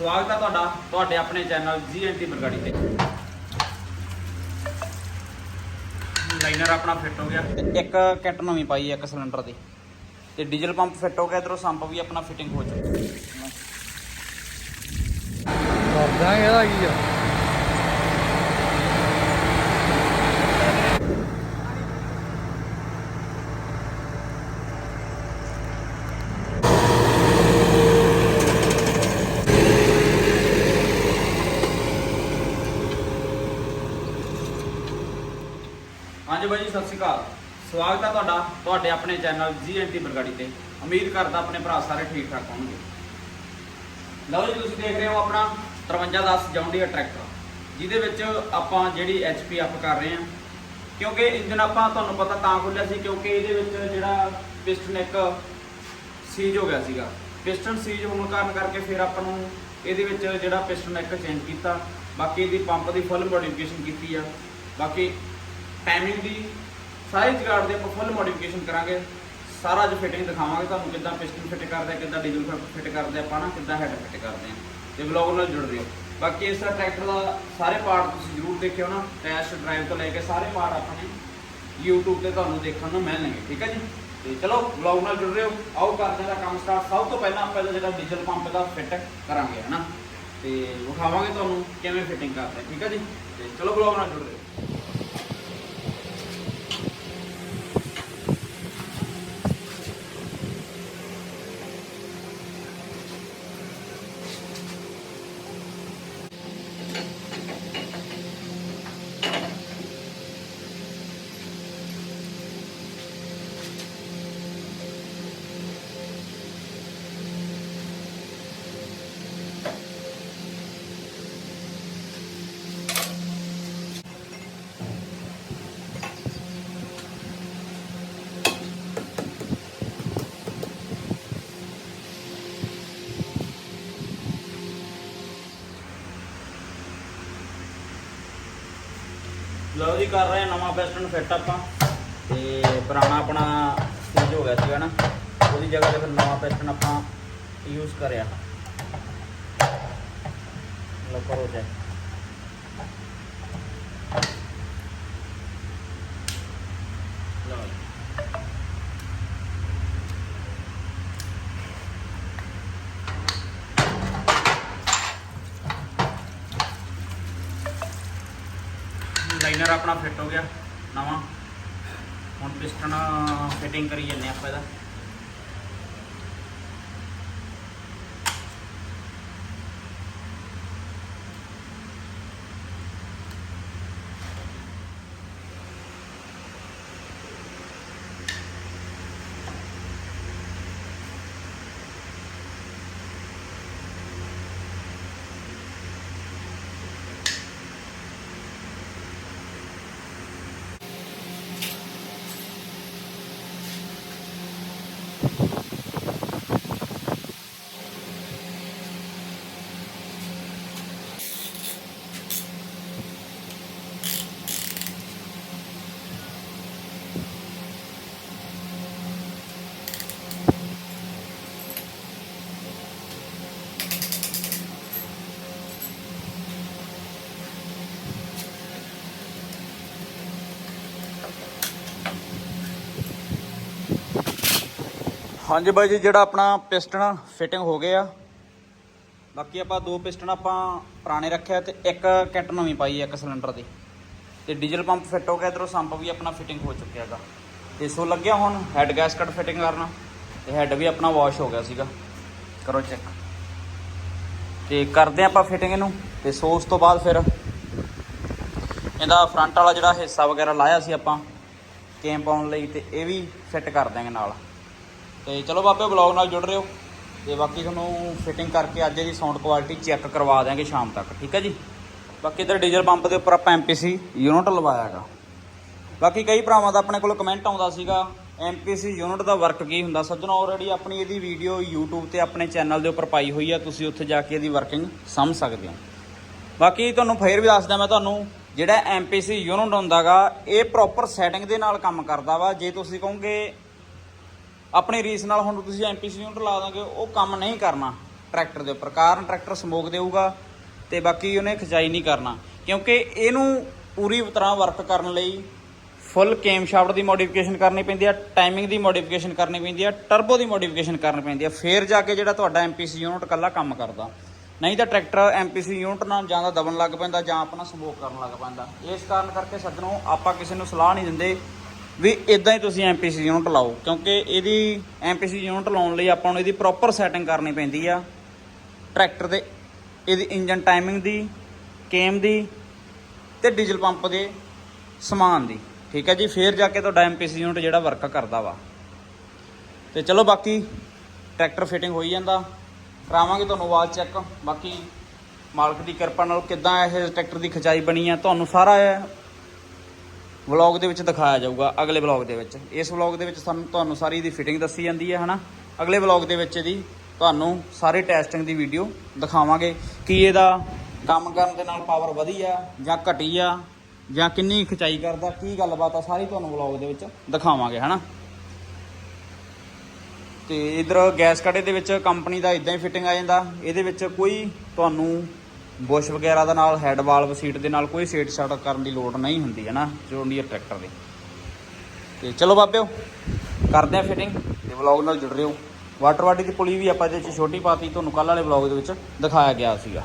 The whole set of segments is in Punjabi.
ਸਵਾਗਤ ਹੈ ਤੁਹਾਡਾ ਤੁਹਾਡੇ ਆਪਣੇ ਚੈਨਲ ਜੀਐਨਟੀ ਬਰਗਾੜੀ ਤੇ। ਲਾਈਨਰ ਆਪਣਾ ਫਿੱਟ ਹੋ ਗਿਆ। ਇੱਕ ਕਿੱਟ ਨਵੀਂ ਪਾਈ ਹੈ ਇੱਕ ਸਿਲੰਡਰ ਦੀ। ਤੇ ਡੀਜ਼ਲ ਪੰਪ ਫਿੱਟ ਹੋ ਗਿਆ ਇਧਰੋਂ ਸੰਪ ਵੀ ਆਪਣਾ ਫਿਟਿੰਗ ਹੋ ਚੁੱਕਾ ਕਰਦਾ ਇਹਦਾ ਕੀ ਆ। ਬਾਈ ਜੀ, ਸਤਿ ਸ਼੍ਰੀ ਅਕਾਲ। ਸਵਾਗਤ ਹੈ ਤੁਹਾਡਾ, ਤੁਹਾਡੇ ਆਪਣੇ ਚੈਨਲ ਜੀਐਨਟੀ ਬਰਗਾੜੀ ਤੇ। ਉਮੀਦ ਕਰਦਾ ਆਪਣੇ ਭਰਾ ਸਾਰੇ ਠੀਕ ਠਾਕ ਹੋਣਗੇ। ਲਓ ਜੀ, ਤੁਸੀਂ ਦੇਖ ਰਹੇ ਹੋ ਆਪਣਾ 5310 ਜੌਂਡੀਆ ਟਰੈਕਟਰ। ਜਿਹਦੇ ਵਿੱਚ ਆਪਾਂ ਜਿਹੜੀ ਐਚਪੀ ਅਪ ਕਰ ਰਹੇ ਹਾਂ। ਕਿਉਂਕਿ ਇੰਜਨ ਆਪਾਂ, ਤੁਹਾਨੂੰ ਪਤਾ ਤਾਂ ਖੋਲਿਆ ਸੀ, ਕਿਉਂਕਿ ਇਹਦੇ ਵਿੱਚ ਜਿਹੜਾ ਪਿਸਟਨ ਇੱਕ ਸੀਜ ਹੋ ਗਿਆ ਸੀਗਾ। ਪਿਸਟਨ ਸੀਜ ਹੋਣ ਕਾਰਨ ਕਰਕੇ ਫਿਰ ਆਪਾਂ ਨੂੰ ਇਹਦੇ ਵਿੱਚ ਜਿਹੜਾ ਪਿਸਟਨ ਇੱਕ ਚੇਂਜ ਕੀਤਾ। ਬਾਕੀ ਇਹਦੀ ਪੰਪ ਦੀ ਫੁੱਲ ਮੋਡੀਫਿਕੇਸ਼ਨ ਕੀਤੀ ਆ। ਬਾਕੀ ਟਾਈਮਿੰਗ ਦੀ ਸਾਰੇ ਜਗਾੜ ਦੇ ਆਪਾਂ ਫੁੱਲ ਮੋਡੀਫਿਕੇਸ਼ਨ ਕਰਾਂਗੇ। ਸਾਰਾ ਅੱਜ ਫਿਟਿੰਗ ਦਿਖਾਵਾਂਗੇ ਤੁਹਾਨੂੰ, ਕਿੱਦਾਂ ਪਿਸਟਨ ਫਿੱਟ ਕਰਦੇ ਆ ਕਿੱਦਾਂ ਡੀਜ਼ਲ ਫਿੱਟ ਕਰਦੇ ਆ ਆਪਾਂ ਨਾ, ਕਿੱਦਾਂ ਹੈਡ ਫਿੱਟ ਕਰਦੇ ਆ। ਤੇ ਵਲੌਗ ਨਾਲ ਜੁੜ ਰਹੋ। ਬਾਕੀ ਇਸ ਟਰੈਕਟਰ ਦਾ ਸਾਰੇ ਪਾਰਟ ਤੁਸੀਂ ਜ਼ਰੂਰ ਦੇਖਿਓ ਨਾ ਟੈਸਟ ਡਰਾਈਵ ਤੋਂ ਲੈ ਕੇ ਸਾਰੇ ਪਾਰਟ ਆਪਣੇ YouTube ਤੇ ਤੁਹਾਨੂੰ ਦੇਖਣ ਨੂੰ ਮਿਲਣਗੇ, ਠੀਕ ਹੈ ਜੀ? ਤੇ ਚਲੋ ਵਲੌਗ ਨਾਲ ਜੁੜ ਰਹੇ ਹੋ। ਆਓ ਕਰਦੇ ਹਾਂ ਦਾ ਕੰਮ ਸਟਾਰਟ ਸਭ ਤੋਂ ਪਹਿਲਾਂ ਆਪਾਂ ਇਹਦਾ ਜਿਹੜਾ ਡੀਜ਼ਲ ਪੰਪ ਦਾ ਫਿੱਟ ਕਰਾਂਗੇ ਹਨਾ ਤੇ ਵਿਖਾਵਾਂਗੇ ਤੁਹਾਨੂੰ ਕਿਵੇਂ ਫਿਟਿੰਗ ਕਰਦੇ ਠੀਕ ਹੈ ਜੀ? ਤੇ ਚਲੋ ਵਲੌਗ ਨਾਲ ਜੁੜ ਰਹੇ ਹੋ ਕਰ ਰਹੇ ਹਾਂ, ਨਵਾਂ ਪਿਸਟਨ ਫਿੱਟ ਆਪਾਂ। ਤੇ ਪੁਰਾਣਾ ਆਪਣਾ ਸਟੇਜ ਹੋ ਗਿਆ ਸੀਗਾ ਨਾ, ਉਹਦੀ ਜਗ੍ਹਾ ਤੇ ਫਿਰ ਨਵਾਂ ਪਿਸਟਨ ਆਪਾਂ ਯੂਜ਼ ਕਰਿਆ। ਲਓ ਕਰੋ ਚੈੱਕ ਲਓ ਜੀ। ਲਾਈਨਰ ਆਪਣਾ ਫਿੱਟ ਹੋ ਗਿਆ ਨਵਾਂ। ਹੁਣ ਪਿਸਟਨ ਫਿਟਿੰਗ ਕਰੀ ਜੰਨੇ ਆਪਾਂ ਇਹਦਾ। ਹਾਂਜੀ ਬਾਈ ਜੀ, ਜਿਹੜਾ ਆਪਣਾ ਪਿਸਟਨ ਫਿਟਿੰਗ ਹੋ ਗਿਆ ਬਾਕੀ ਆਪਾਂ ਦੋ ਪਿਸਟਨ ਆਪਾਂ ਪੁਰਾਣੇ ਰੱਖਿਆ ਤੇ ਇੱਕ ਕਿੱਟ ਨਵੀਂ ਪਾਈ ਇੱਕ ਸਿਲੰਡਰ ਦੀ। ਤੇ ਡੀਜ਼ਲ ਪੰਪ ਫਿੱਟ ਹੋ ਗਿਆ, ਇਧਰੋਂ ਸੰਪ ਵੀ ਆਪਣਾ ਫਿਟਿੰਗ ਹੋ ਚੁੱਕਿਆ ਹੈਗਾ। ਤੇ ਸੋ ਲੱਗਿਆ ਹੁਣ ਹੈਡ ਗੈਸਕਟ ਫਿਟਿੰਗ ਕਰਨਾ, ਤੇ ਹੈੱਡ ਵੀ ਆਪਣਾ ਵਾਸ਼ ਹੋ ਗਿਆ ਸੀਗਾ। ਕਰੋ ਚੈੱਕ ਤੇ ਕਰਦੇ ਆਪਾਂ ਫਿਟਿੰਗ ਇਹਨੂੰ, ਤੇ ਸੋ ਉਸ ਤੋਂ ਬਾਅਦ ਫਿਰ ਇਹਦਾ ਫਰੰਟ ਵਾਲਾ ਜਿਹੜਾ ਹਿੱਸਾ ਵਗੈਰਾ ਲਾਇਆ ਸੀ ਆਪਾਂ ਕੇਮ ਪਾਉਣ ਲਈ, ਤੇ ਇਹ ਵੀ ਫਿੱਟ ਕਰ ਦਾਂਗੇ ਨਾਲ। ਤੇ ਚਲੋ ਬਾਬੇ ਬਲੌਗ ਨਾਲ ਜੁੜ ਰਹੇ ਹੋ। ਤੇ ਬਾਕੀ ਤੁਹਾਨੂੰ ਫਿਟਿੰਗ ਕਰਕੇ ਅੱਜ ਇਹਦੀ ਸਾਊਂਡ ਕੁਆਲਿਟੀ ਚੈੱਕ ਕਰਵਾ ਦਿਆਂਗੇ ਸ਼ਾਮ ਤੱਕ, ਠੀਕ ਹੈ ਜੀ? ਬਾਕੀ ਇਧਰ ਡੀਜ਼ਲ ਪੰਪ ਦੇ ਉੱਪਰ ਆਪਾਂ ਐਮਪੀਸੀ ਯੂਨਿਟ ਲਵਾਇਆ ਹੈਗਾ। ਬਾਕੀ ਕਈ ਭਰਾਵਾਂ ਦਾ ਆਪਣੇ ਕੋਲ ਕਮੈਂਟ ਆਉਂਦਾ ਸੀਗਾ ਐਮਪੀਸੀ ਯੂਨਿਟ ਦਾ ਵਰਕ ਕੀ ਹੁੰਦਾ? ਸੱਜਣੋ ਆਲਰੇਡੀ ਆਪਣੀ ਇਹਦੀ ਵੀਡੀਓ YouTube ਤੇ ਆਪਣੇ ਚੈਨਲ ਦੇ ਉੱਪਰ ਪਾਈ ਹੋਈ ਆ, ਤੁਸੀਂ ਉੱਥੇ ਜਾ ਕੇ ਇਹਦੀ ਵਰਕਿੰਗ ਸਮਝ ਸਕਦੇ ਹੋ। ਬਾਕੀ ਤੁਹਾਨੂੰ ਫੇਰ ਵੀ ਦੱਸਦਾ ਮੈਂ ਤੁਹਾਨੂੰ, ਜਿਹੜਾ ਐਮਪੀਸੀ ਯੂਨਿਟ ਹੁੰਦਾਗਾ, ਇਹ ਪ੍ਰੋਪਰ ਸੈਟਿੰਗ ਦੇ ਨਾਲ ਕੰਮ ਕਰਦਾ ਵਾ। ਜੇ ਤੁਸੀਂ ਕਹੋਗੇ ਆਪਣੀ ਰੀਸ ਨਾਲ ਹੁਣ ਤੁਸੀਂ ਐਮਪੀਸੀ ਯੂਨਿਟ ਲਾ ਦਾਂਗੇ, ਉਹ ਕੰਮ ਨਹੀਂ ਕਰਨਾ ਟਰੈਕਟਰ ਦੇ ਉੱਪਰ। ਕਾਰਨ ਟਰੈਕਟਰ ਸਮੋਕ ਦੇਊਗਾ ਤੇ ਬਾਕੀ ਉਹਨੇ ਖਿਚਾਈ ਨਹੀਂ ਕਰਨਾ। ਕਿਉਂਕਿ ਇਹਨੂੰ ਪੂਰੀ ਤਰ੍ਹਾਂ ਵਰਕ ਕਰਨ ਲਈ ਫੁੱਲ ਕੇਮ ਸ਼ਾਫਟ ਦੀ ਮੋਡੀਫਿਕੇਸ਼ਨ ਕਰਨੀ ਪੈਂਦੀ ਆ ਟਾਈਮਿੰਗ ਦੀ ਮੋਡੀਫਿਕੇਸ਼ਨ ਕਰਨੀ ਪੈਂਦੀ ਆ ਟਰਬੋ ਦੀ ਮੋਡੀਫਿਕੇਸ਼ਨ ਕਰਨੀ ਪੈਂਦੀ ਆ। ਫੇਰ ਜਾ ਕੇ ਜਿਹੜਾ ਤੁਹਾਡਾ ਐਮਪੀਸੀ ਯੂਨਿਟ ਕੱਲਾ ਕੰਮ ਕਰਦਾ। ਨਹੀਂ ਤਾਂ ਟਰੈਕਟਰ ਐਮਪੀਸੀ ਯੂਨਿਟ ਨਾਲ ਜਾਂ ਤਾਂ ਦਬਣ ਲੱਗ ਪੈਂਦਾ ਜਾਂ ਆਪਣਾ ਸਮੋਕ ਕਰਨ ਲੱਗ ਪੈਂਦਾ। ਇਸ ਕਾਰਨ ਕਰਕੇ ਸੱਜਣੋ, ਆਪਾਂ ਕਿਸੇ ਨੂੰ ਸਲਾਹ ਨਹੀਂ ਦਿੰਦੇ ਵੀ ਇਦਾਂ ਹੀ ਤੁਸੀਂ ਐਮਪੀਸੀ ਯੂਨਿਟ ਲਾਓ, ਕਿਉਂਕਿ ਇਹਦੀ ਐਮਪੀਸੀ ਯੂਨਿਟ ਲਾਉਣ ਲਈ ਆਪਾਂ ਨੂੰ ਇਹਦੀ ਪ੍ਰੋਪਰ ਸੈਟਿੰਗ ਕਰਨੀ ਪੈਂਦੀ ਆ। ਟਰੈਕਟਰ ਦੇ, ਇਹਦੀ ਇੰਜਨ ਟਾਈਮਿੰਗ ਦੀ ਕੇਮ ਦੀ ਤੇ ਡੀਜ਼ਲ ਪੰਪ ਦੇ ਸਮਾਨ ਦੀ। ਠੀਕ ਹੈ ਜੀ, ਫੇਰ ਜਾ ਕੇ ਤੁਹਾਡਾ ਐਮਪੀਸੀ ਯੂਨਿਟ ਜਿਹੜਾ ਵਰਕ ਕਰਦਾ ਵਾ। ਤੇ ਚਲੋ ਬਾਕੀ ਟਰੈਕਟਰ ਫਿਟਿੰਗ ਹੋਈ ਜਾਂਦਾ। ਕਰਾਵਾਂਗੇ ਤੁਹਾਨੂੰ ਆਵਾਜ਼ ਚੈੱਕ ਬਾਕੀ ਮਾਲਕ ਦੀ ਕਿਰਪਾ ਨਾਲ ਕਿਦਾਂ ਇਹ ਟਰੈਕਟਰ ਦੀ ਖਚਾਈ ਬਣੀ ਆ, ਤੁਹਾਨੂੰ ਸਾਰਾ ਵਲੌਗ ਦੇ ਵਿੱਚ ਦਿਖਾਇਆ ਜਾਊਗਾ, ਅਗਲੇ ਵਲੌਗ ਦੇ ਵਿੱਚ। ਇਸ ਵਲੌਗ ਦੇ ਵਿੱਚ ਸਾਨੂੰ ਤੁਹਾਨੂੰ ਸਾਰੀ ਇਹਦੀ ਫਿਟਿੰਗ ਦੱਸੀ ਜਾਂਦੀ ਹੈ, ਹਨਾ? ਅਗਲੇ ਵਲੌਗ ਦੇ ਵਿੱਚ ਇਹਦੀ ਤੁਹਾਨੂੰ ਸਾਰੇ ਟੈਸਟਿੰਗ ਦੀ ਵੀਡੀਓ ਦਿਖਾਵਾਂਗੇ ਕਿ ਇਹਦਾ ਕੰਮ ਕਰਨ ਦੇ ਨਾਲ ਪਾਵਰ ਵਧੀ ਆ ਜਾਂ ਘਟੀ ਆ ਜਾਂ ਕਿੰਨੀ ਖਿਚਾਈ ਕਰਦਾ, ਕੀ ਗੱਲਬਾਤ ਆ, ਸਾਰੀ ਤੁਹਾਨੂੰ ਵਲੌਗ ਦੇ ਵਿੱਚ ਦਿਖਾਵਾਂਗੇ, ਹਨਾ? ਤੇ ਇਧਰ ਗੈਸ ਕੜੇ ਦੇ ਵਿੱਚ ਕੰਪਨੀ ਦਾ ਇਦਾਂ ਹੀ ਫਿਟਿੰਗ ਆ ਜਾਂਦਾ। ਇਹਦੇ ਵਿੱਚ ਕੋਈ ਤੁਹਾਨੂੰ ਬੁਸ਼ ਵਗੈਰਾ ਦਾ ਨਾਲ ਹੈਡ ਵਾਲਵ ਸੀਟ ਦੇ ਨਾਲ ਕੋਈ ਸੀਟ ਸ਼ਟ ਕਰਨ ਦੀ ਲੋੜ ਨਹੀਂ ਹੁੰਦੀ ਹੈ ਨਾ, ਜੋ ਹੁੰਦੀ ਹੈ ਟਰੈਕਟਰ ਦੀ। ਤੇ ਚਲੋ ਬਾਬਿਓ, ਕਰਦੇ ਆ ਫਿਟਿੰਗ ਤੇ ਵਲੌਗ ਨਾਲ ਜੁੜ ਰਹੇ ਹੋ। ਵਾਟਰ ਵਾਡੀ ਦੀ ਪੁਲੀ ਵੀ ਆਪਾਂ ਇਹਦੇ ਵਿੱਚ ਛੋਟੀ ਪਾਤੀ, ਤੁਹਾਨੂੰ ਕੱਲ ਵਾਲੇ ਵਲੌਗ ਦੇ ਵਿੱਚ ਦਿਖਾਇਆ ਗਿਆ ਸੀਗਾ।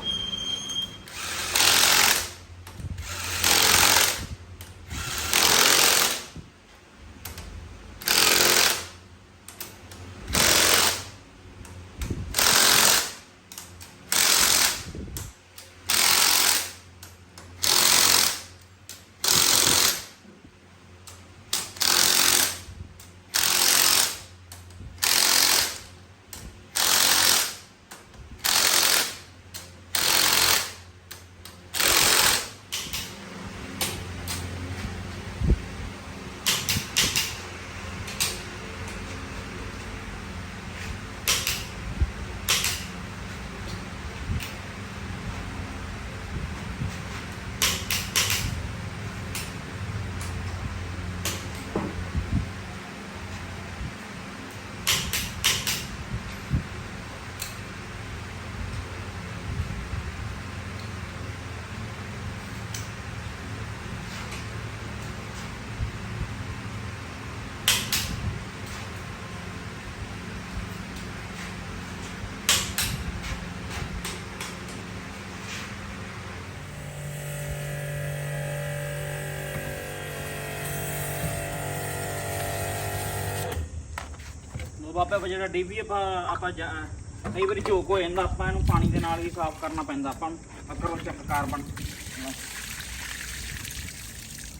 ਬਾਬਾ ਉਹ ਜਿਹੜਾ ਡੀਪੀ ਆਪਾਂ ਆਪਾਂ ਜਾ- ਕਈ ਵਾਰੀ ਝੋਕ ਹੋ ਜਾਂਦਾ, ਆਪਾਂ ਇਹਨੂੰ ਪਾਣੀ ਦੇ ਨਾਲ ਵੀ ਸਾਫ਼ ਕਰਨਾ ਪੈਂਦਾ, ਆਪਾਂ ਨੂੰ ਅਕਰੋ ਚੱਕ ਕਾਰਬਨ।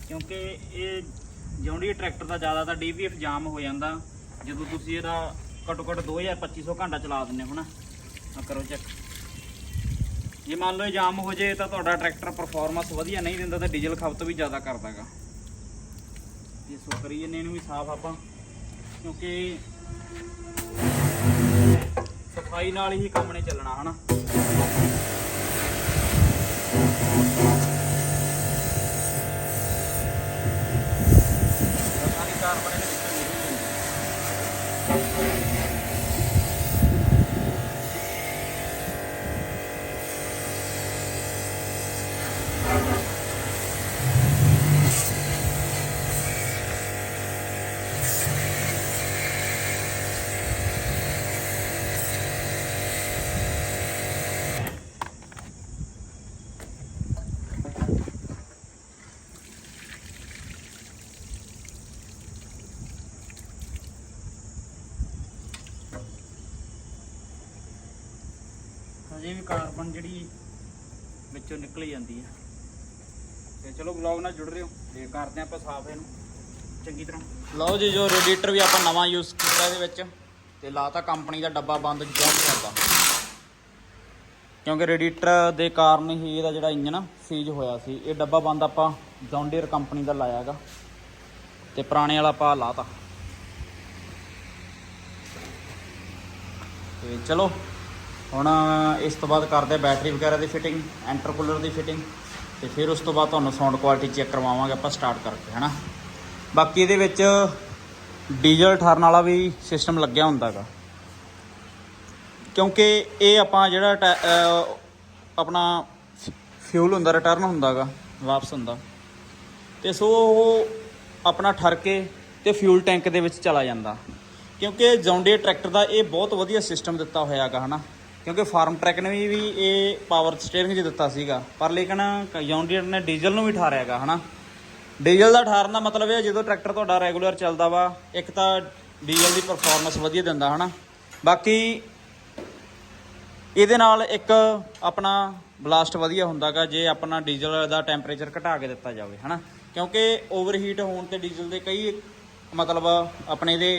ਕਿਉਂਕਿ ਇਹ ਜੌਂਡੀ ਟਰੈਕਟਰ ਦਾ ਜ਼ਿਆਦਾ ਤਾਂ ਡੀਵੀਐਫ ਜਾਮ ਹੋ ਜਾਂਦਾ, ਜਦੋਂ ਤੁਸੀਂ ਇਹਦਾ ਘੱਟੋ ਘੱਟ 2250 ਘੰਟਾ ਚਲਾ ਦਿੰਦੇ ਹੋ ਨਾ, ਆਹ ਕਰੋ ਚੈੱਕ ਜੇ ਮੰਨ ਲਓ ਇਹ ਜਾਮ ਹੋ ਜੇ ਤਾਂ ਤੁਹਾਡਾ ਟਰੈਕਟਰ ਪਰਫਾਰਮੈਂਸ ਵਧੀਆ ਨਹੀਂ ਦਿੰਦਾ ਤਾਂ ਡੀਜ਼ਲ ਖਪਤ ਵੀ ਜ਼ਿਆਦਾ ਕਰਦਾਗਾ। ਇਹ ਸੋ ਕਰੀ ਇਹਨੂੰ ਵੀ ਸਾਫ਼ ਆਪਾਂ, ਕਿਉਂਕਿ ਸਫ਼ਾਈ ਨਾਲ ਹੀ ਕੰਮ ਨੇ ਚੱਲਣਾ ਹਨਾ? ਅਜੇ ਵੀ ਕਾਰਬਨ ਜਿਹੜੀ ਵਿੱਚੋਂ ਨਿਕਲੀ ਜਾਂਦੀ ਹੈ ਤੇ ਚਲੋ ਵਲੌਗ ਨਾਲ ਜੁੜ ਰਹੇ ਹੋ, ਤੇ ਕਰਦੇ ਆਪਾਂ ਸਾਫ਼ ਇਹਨੂੰ। ਚੰਗੀ ਤਰ੍ਹਾਂ। ਲਓ ਜੀ, ਜੋ ਰੇਡੀਏਟਰ ਵੀ ਆਪਾਂ ਨਵਾਂ ਯੂਜ਼ ਕੀਤਾ ਇਹਦੇ ਵਿੱਚ, ਤੇ ਲਾਤਾ ਕੰਪਨੀ ਦਾ ਡੱਬਾ ਬੰਦ ਜੌਬ ਕਰਦਾ। ਕਿਉਂਕਿ ਰੇਡੀਏਟਰ ਦੇ ਕਾਰਨ ਹੀ ਇਹਦਾ ਜਿਹੜਾ ਇੰਜਨ ਸੀਜ ਹੋਇਆ ਸੀ। ਇਹ ਡੱਬਾ ਬੰਦ ਆਪਾਂ ਜੌਂਡੀਅਰ ਕੰਪਨੀ ਦਾ ਲਾਇਆ ਹੈਗਾ ਤੇ ਪੁਰਾਣੇ ਵਾਲਾ ਆਪਾਂ ਲਾਤਾ। ਤੇ ਚਲੋ ਹੁਣ ਇਸ ਤੋਂ ਬਾਅਦ ਕਰਦੇ ਬੈਟਰੀ ਵਗੈਰਾ ਦੀ ਫਿਟਿੰਗ ਐਂਟਰਕੂਲਰ ਦੀ ਫਿਟਿੰਗ ਤੇ ਫਿਰ ਉਸ ਤੋਂ ਬਾਅਦ ਤੁਹਾਨੂੰ ਸਾਊਂਡ ਕੁਆਲਿਟੀ ਚੈੱਕ ਕਰਵਾਵਾਂਗੇ ਆਪਾਂ ਸਟਾਰਟ ਕਰਕੇ, ਹਨਾ? ਬਾਕੀ ਇਹਦੇ ਵਿੱਚ ਡੀਜ਼ਲ ਠਰਨ ਵਾਲਾ ਵੀ ਸਿਸਟਮ ਲੱਗਿਆ ਹੁੰਦਾਗਾ ਕਿਉਂਕਿ ਇਹ ਆਪਾਂ ਜਿਹੜਾ ਟੈ- ਆਪਣਾ ਫਿਊਲ ਹੁੰਦਾ ਰਿਟਰਨ ਹੁੰਦਾਗਾ ਵਾਪਸ ਹੁੰਦਾ। ਤੇ ਸੋ ਉਹ ਆਪਣਾ ਠਰ ਕੇ ਤੇ ਫਿਊਲ ਟੈਂਕ ਦੇ ਵਿੱਚ ਚਲਾ ਜਾਂਦਾ। ਕਿਉਂਕਿ ਜੌਂਡੀਅਰ ਟਰੈਕਟਰ ਦਾ ਇਹ ਬਹੁਤ ਵਧੀਆ ਸਿਸਟਮ ਦਿੱਤਾ ਹੋਇਆ ਹੋਇਆਗਾ ਹਨਾ? ਕਿਉਂਕਿ ਫਾਰਮ ਟਰੈਕ ਨੇ ਵੀ ਵੀ ਇਹ ਪਾਵਰ ਸਟੀਅਰਿੰਗ 'ਚ ਦਿੱਤਾ ਸੀਗਾ। ਪਰ ਲੇਕਿਨ ਜੌਂਡੀਅਰ ਨੇ ਡੀਜ਼ਲ ਨੂੰ ਵੀ ਠਾਰਿਆਗਾ ਹਨਾ? ਡੀਜ਼ਲ ਦਾ ਠਾਰਨ ਦਾ ਮਤਲਬ ਇਹ ਜਦੋਂ ਟਰੈਕਟਰ ਤੁਹਾਡਾ ਰੈਗੂਲਰ ਚੱਲਦਾ ਵਾ, ਇੱਕ ਤਾਂ ਡੀਜ਼ਲ ਦੀ ਪਰਫਾਰਮੈਂਸ ਵਧੀਆ ਦਿੰਦਾ, ਹਨਾ? ਬਾਕੀ ਇਹਦੇ ਨਾਲ ਇੱਕ ਆਪਣਾ ਬਲਾਸਟ ਵਧੀਆ ਹੁੰਦਾਗਾ, ਜੇ ਆਪਣਾ ਡੀਜ਼ਲ ਦਾ ਟੈਂਪਰੇਚਰ ਘਟਾ ਕੇ ਦਿੱਤਾ ਜਾਵੇ, ਹਨਾ? ਕਿਉਂਕਿ ਓਵਰਹੀਟ ਹੋਣ ਤੇ ਡੀਜ਼ਲ ਦੇ ਕਈ ਮਤਲਬ ਆਪਣੇ ਦੇ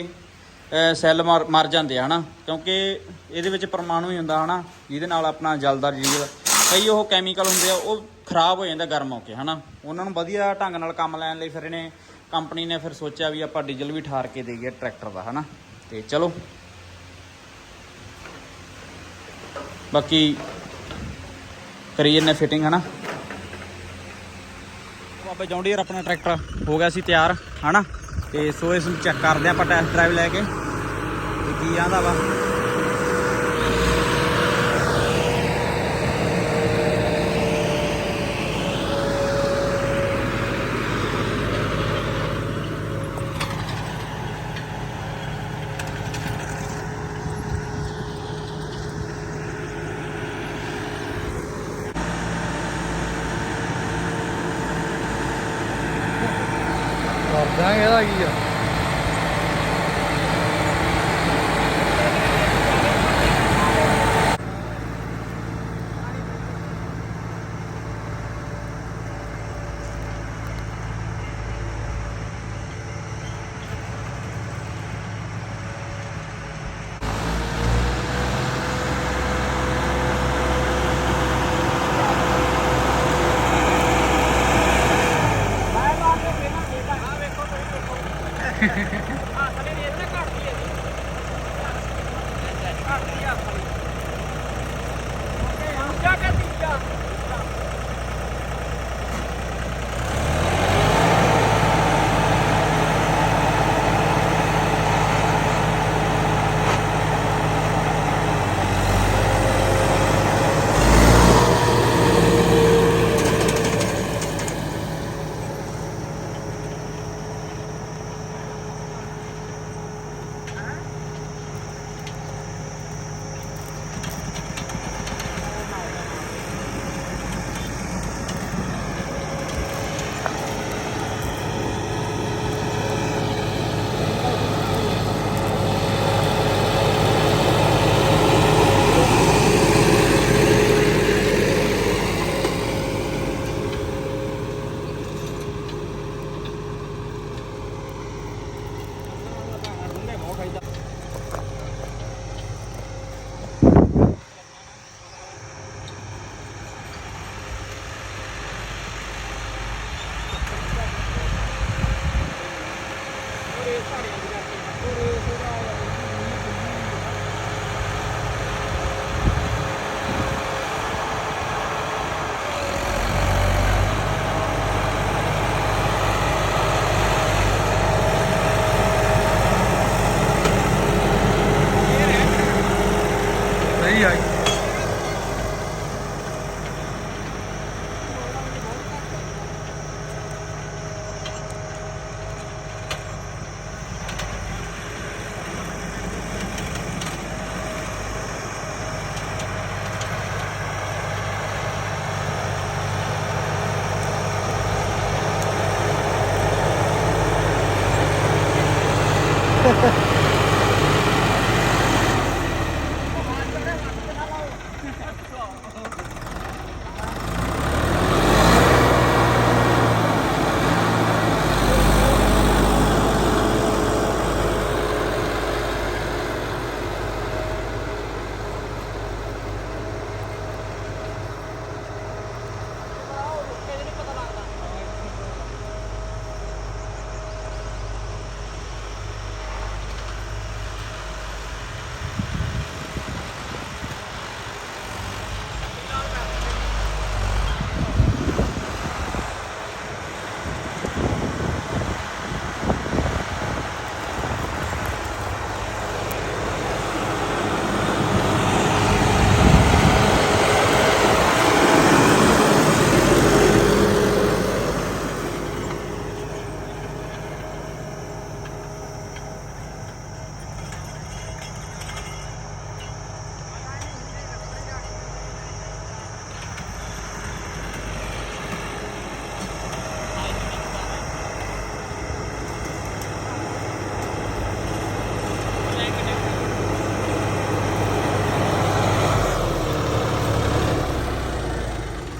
ਸੈੱਲ ਮਰ ਮਰ ਜਾਂਦੇ ਆ, ਹਨਾ? ਕਿਉਂਕਿ ਇਹਦੇ ਵਿੱਚ ਪਰਮਾਣੂ ਹੀ ਹੁੰਦਾ, ਹਨਾ? ਜਿਹਦੇ ਨਾਲ ਆਪਣਾ ਜਲਦਾਰ ਡੀਜ਼ਲ ਕਈ ਉਹ ਕੈਮੀਕਲ ਹੁੰਦੇ ਆ, ਉਹ ਖਰਾਬ ਹੋ ਜਾਂਦਾ ਗਰਮ ਹੋ ਕੇ, ਹਨਾ? ਉਹਨਾਂ ਨੂੰ ਵਧੀਆ ਢੰਗ ਨਾਲ ਕੰਮ ਲੈਣ ਲਈ ਫਿਰ ਇਹਨੇ ਕੰਪਨੀ ਨੇ ਫਿਰ ਸੋਚਿਆ ਵੀ ਆਪਾਂ ਡੀਜ਼ਲ ਵੀ ਠਾਰ ਕੇ ਦੇਈਏ ਟਰੈਕਟਰ ਦਾ, ਹਨਾ? ਤੇ ਚਲੋ। ਬਾਕੀ ਕਰੀ ਜੰਨੇ ਫਿਟਿੰਗ ਹਨਾ? ਬਾਬੇ ਜੌਂਡੀਅਰ ਆਪਣਾ ਟਰੈਕਟਰ ਹੋ ਗਿਆ ਸੀ ਤਿਆਰ, ਹਨਾ? ਤੇ ਸੋ ਇਸ ਨੂੰ ਚੈੱਕ ਕਰਦੇ ਹਾਂ ਆਪਾਂ ਟੈਸਟ ਡਰਾਈਵ ਲੈ ਕੇ ਤੇ ਕੀ ਆਂਦਾ ਵਾ। ਕਰ ਦਾਂਗੇ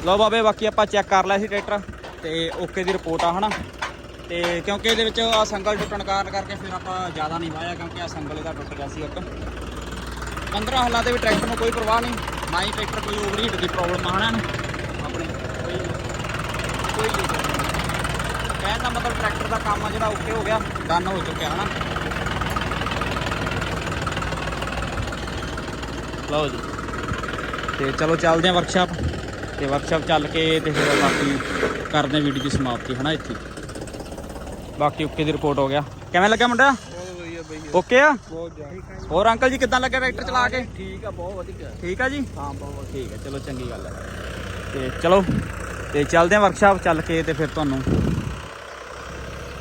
ਲਓ ਬਾਬੇ, ਬਾਕੀ ਆਪਾਂ ਚੈੱਕ ਕਰ ਲਿਆ ਸੀ ਟਰੈਕਟਰ ਤੇ ਓਕੇ ਦੀ ਰਿਪੋਰਟ ਆ, ਹਨਾ? ਤੇ ਕਿਉਂਕਿ ਇਹਦੇ ਵਿੱਚ ਆ ਸੰਗਲ ਟੁੱਟਣ ਕਾਰਨ ਕਰਕੇ ਫਿਰ ਆਪਾਂ ਜ਼ਿਆਦਾ ਨਹੀਂ ਵਾਇਆ ਕਿਉਂਕਿ ਆ ਸੰਗਲ ਇਹਦਾ ਟੁੱਟ ਗਿਆ ਸੀ ਇੱਕ। 15 ਹੱਲਾਂ ਦੇ ਵੀ ਟਰੈਕਟਰ ਨੂੰ ਕੋਈ ਪਰਵਾਹ ਨਹੀਂ। ਨਾ ਹੀ ਟਰੈਕਟਰ ਕੋਈ ਓਵਰਹੀਟ ਦੀ ਪ੍ਰੋਬਲਮ ਆ, ਹਨਾ ਇਹਨੂੰ? ਆਪਣੇ ਕੋਈ ਕਹਿਣ ਦਾ ਮਤਲਬ ਟਰੈਕਟਰ ਦਾ ਕੰਮ ਆ ਜਿਹੜਾ ਓਕੇ ਹੋ ਗਿਆ ਡਨ ਹੋ ਚੁੱਕਿਆ, ਹਨਾ? ਲਓ ਜੀ। ਤੇ ਚਲੋ ਚੱਲਦੇ ਹਾਂ ਵਰਕਸ਼ਾਪ ਤੇ ਵਰਕਸ਼ਾਪ ਚੱਲ ਕੇ ਤੇ ਫਿਰ ਬਾਕੀ ਕਰਦੇ ਵੀਡੀਓ ਦੀ ਸਮਾਪਤੀ ਹਨਾ ਇੱਥੇ? ਬਾਕੀ ਓਕੇ ਦੀ ਰਿਪੋਰਟ ਹੋ ਗਿਆ। ਕਿਵੇਂ ਲੱਗਿਆ ਮੁੰਡਾ? ਓਕੇ ਆ? ਹੋਰ ਅੰਕਲ ਜੀ ਕਿੱਦਾਂ ਲੱਗਿਆ ਟਰੈਕਟਰ ਚਲਾ ਕੇ? ਠੀਕ ਆ ਬਹੁਤ ਵਧੀਆ। ਠੀਕ ਆ ਜੀ? ਹਾਂ ਬਹੁਤ ਠੀਕ ਹੈ ਚਲੋ ਚੰਗੀ ਗੱਲ ਹੈ ਤੇ ਚਲੋ ਤੇ ਚੱਲਦੇ ਹਾਂ ਵਰਕਸ਼ਾਪ ਚੱਲ ਕੇ ਤੇ ਫਿਰ ਤੁਹਾਨੂੰ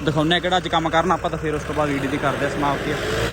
ਦਿਖਾਉਂਦੇ ਹਾਂ ਕਿਹੜਾ ਅੱਜ ਕੰਮ ਕਰਨਾ ਆਪਾਂ ਤਾਂ ਫਿਰ ਉਸ ਤੋਂ ਬਾਅਦ ਵੀਡੀਓ ਦੀ ਕਰਦੇ ਹਾਂ ਸਮਾਪਤੀ।